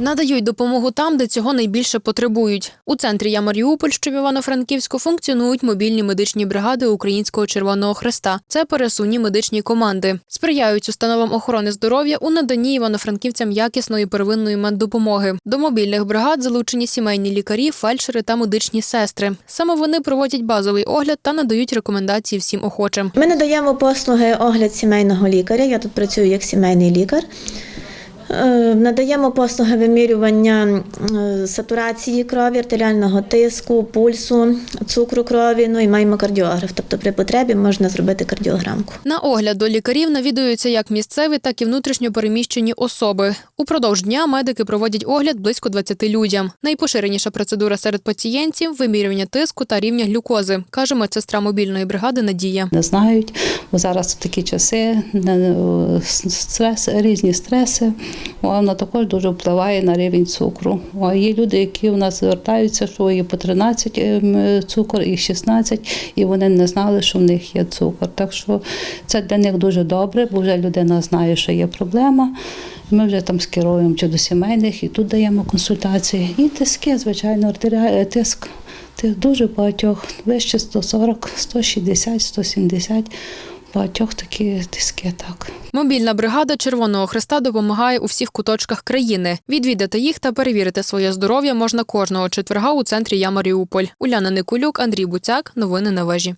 Надають допомогу там, де цього найбільше потребують. У центрі Я Маріуполь, що в Івано-Франківську, функціонують мобільні медичні бригади Українського Червоного Хреста. Це пересувні медичні команди. Сприяють установам охорони здоров'я у наданні івано-франківцям якісної первинної меддопомоги. До мобільних бригад залучені сімейні лікарі, фельдшери та медичні сестри. Саме вони проводять базовий огляд та надають рекомендації всім охочим. Ми надаємо послуги огляд сімейного лікаря. Я тут працюю як сімейний лікар. Е, Надаємо послуги вимірювання е, сатурації крові, артеріального тиску, пульсу, цукру крові. Ну і маємо кардіограф. Тобто при потребі можна зробити кардіограмку. На огляд до лікарів навідуються як місцеві, так і внутрішньо переміщені особи. Упродовж дня медики проводять огляд близько 20 людям. Найпоширеніша процедура серед пацієнтів вимірювання тиску та рівня глюкози, каже медсестра мобільної бригади Надія. не знають, бо зараз такі часи, стрес, різні стреси, о, воно також дуже впливає на рівень цукру. Є люди, які у нас звертаються, що є по 13 ем, цукор і 16, і вони не знали, що в них є цукор. Так що це для них дуже добре, бо вже людина знає, що є проблема. Ми вже там скеруємо чи до сімейних, і тут даємо консультації. І тиски, звичайно, артеріальний тиск. Тих дуже багатьох, вище 140, 160, 170, багатьох такі тиски так. Мобільна бригада Червоного Хреста допомагає у всіх куточках країни. Відвідати їх та перевірити своє здоров'я можна кожного четверга у центрі Я Маріуполь. Уляна Никулюк, Андрій Буцяк. Новини на вежі.